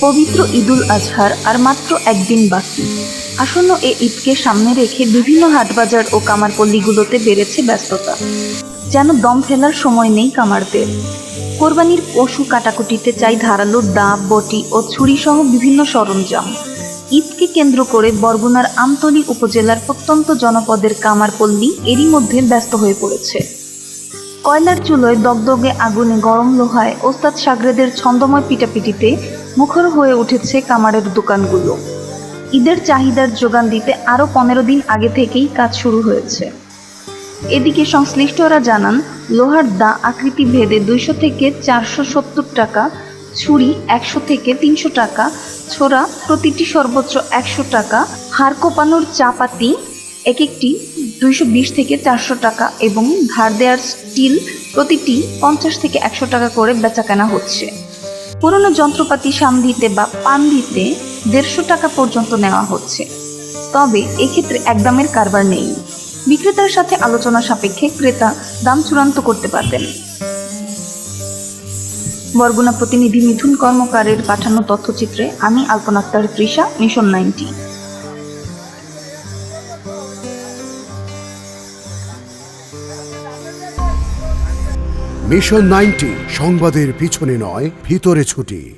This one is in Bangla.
পবিত্র ঈদুল আজহার আর মাত্র একদিন বাকি। আসন্ন এ ঈদকে সামনে রেখে বিভিন্ন হাটবাজার ও কামারপল্লিগুলোতে বেড়েছে ব্যস্ততা। যেন দম ফেলার সময় নেই কামারদের। কোরবানির পশু কাটাকুটিতে চাই ধারালো দা বটি ও ছুরি সহ বিভিন্ন সরঞ্জাম। ঈদকে কেন্দ্র করে বরগুনার আমতলী উপজেলার প্রত্যন্ত জনপদের কামারপল্লী এরই মধ্যে ব্যস্ত হয়ে পড়েছে। কয়লার চুলোয় দগদগে আগুনে গরম লোহায় ওস্তাদ সাগরেদের ছন্দময় পিটাপিটিতে মুখর হয়ে উঠেছে কামারের দোকানগুলো। ঈদের চাহিদার যোগান দিতে আরও পনেরো দিন আগে থেকেই কাজ শুরু হয়েছে। এদিকে সংশ্লিষ্টরা জানান, লোহার দা আকৃতি ভেদে দুইশো থেকে চারশো সত্তর টাকা, ছুরি একশো থেকে তিনশো টাকা ছোড়া প্রতিটি সর্বোচ্চ একশো টাকা, হাড় কোপানোর চাপাতি এক একটি দুইশো বিশ থেকে চারশো টাকা এবং ধার দেওয়ার স্টিল প্রতিটি পঞ্চাশ থেকে একশো টাকা করে বেচাকেনা হচ্ছে। পুরনো যন্ত্রপাতি সাম দিতে বা পান দিতে দেড়শো টাকা পর্যন্ত নেওয়া হচ্ছে। তবে এক্ষেত্রে একদমের কারবার নেই। বিক্রেতার সাথে আলোচনা সাপেক্ষে ক্রেতা দাম চূড়ান্ত করতে পারবেন। বরগুনা প্রতিনিধি মিথুন কর্মকারের পাঠানো তথ্যচিত্রে আমি Alpana Akhtar Trisha, mission ninety. Mission ninety, সংবাদের পিছনে নয়, ভিতরে ছুটি।